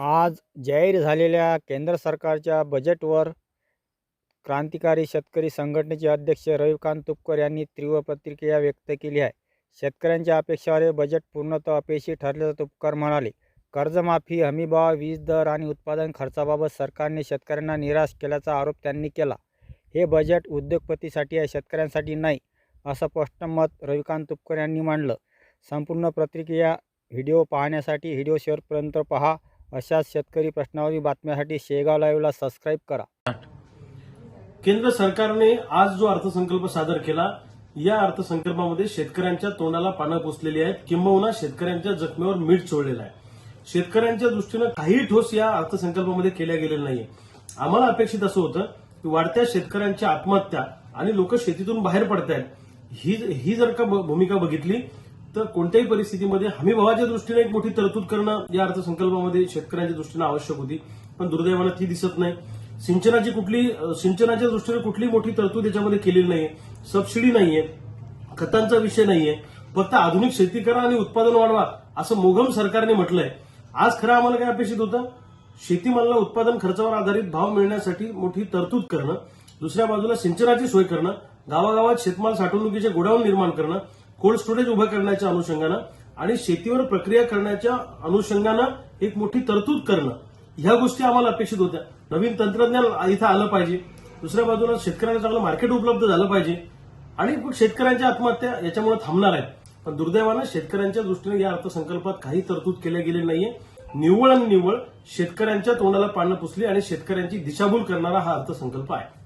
आज जाहीर झालेल्या केंद्र सरकारच्या बजेटवर क्रांतिकारी शेतकरी संघटनेचे अध्यक्ष रविकांत तुपकर यांनी तीव्र प्रतिक्रिया व्यक्त केली आहे. शेतकऱ्यांच्या अपेक्षावर बजेट पूर्णतः अपेक्षित ठरल्याचं तुपकर म्हणाले. कर्जमाफी हमीभाव वीज दर आणि उत्पादन खर्चाबाबत सरकारने शेतकऱ्यांना निराश केल्याचा आरोप त्यांनी केला. हे बजेट उद्योगपतीसाठी आहे शेतकऱ्यांसाठी नाही असं स्पष्ट मत रविकांत तुपकर यांनी मांडलं. संपूर्ण प्रतिक्रिया व्हिडिओ पाहण्यासाठी व्हिडिओ शेवटपर्यंत पहा. अशाच शेतकरी प्रश्नावरी बातम्यासाठी शेगाव लाईव्हला सबस्क्राईब करा. केंद्र सरकारने आज जो अर्थसंकल्प सादर केला या अर्थसंकल्पामध्ये शेतकऱ्यांच्या तोंडाला पानं पुसलेली आहेत किंबहुना शेतकऱ्यांच्या जखमेवर मीठ चोळलेलं आहे. शेतकऱ्यांच्या दृष्टीनं काही ठोस या अर्थसंकल्पामध्ये केल्या गेलेलं नाहीये. आम्हाला अपेक्षित असं होतं की वाढत्या शेतकऱ्यांच्या आत्महत्या आणि लोक शेतीतून बाहेर पडतायत ही ही जर का भूमिका बघितली तर कोणत्याही परिस्थितीमध्ये हमीभावाच्या दृष्टीने एक मोठी तरतूद करणं या अर्थसंकल्पामध्ये शेतकऱ्यांच्या दृष्टीनं आवश्यक होती. पण दुर्दैवानं ती दिसत नाही. सिंचनाची कुठली सिंचनाच्या दृष्टीने कुठली मोठी तरतूद याच्यामध्ये केलेली नाहीये. सबसिडी नाहीये. खतांचा विषय नाहीये. फक्त आधुनिक शेती करा आणि उत्पादन वाढवा असं मोघम सरकारने म्हटलंय. आज खरं आम्हाला काय अपेक्षित होतं? शेतीमालाला उत्पादन खर्चावर आधारित भाव मिळण्यासाठी मोठी तरतूद करणं. दुसऱ्या बाजूला सिंचनाची सोय करणं. गावागावात शेतमाल साठवणुकीचे गोडाऊन निर्माण करणं. कोल्ड स्टोरेज उभं करण्याच्या अनुषंगानं आणि शेतीवर प्रक्रिया करण्याच्या अनुषंगानं एक मोठी तरतूद करणं ह्या गोष्टी आम्हाला अपेक्षित होत्या. नवीन तंत्रज्ञान इथं आलं पाहिजे. दुसऱ्या बाजूला शेतकऱ्यांना चांगलं मार्केट उपलब्ध झालं पाहिजे. आणि मग शेतकऱ्यांच्या आत्महत्या याच्यामुळे थांबणार आहेत. पण दुर्दैवानं शेतकऱ्यांच्या दृष्टीने या अर्थसंकल्पात काही तरतूद केल्या गेली नाहीये. निव्वळ आणि निव्वळ शेतकऱ्यांच्या तोंडाला पानं पुसली आणि शेतकऱ्यांची दिशाभूल करणारा हा अर्थसंकल्प आहे.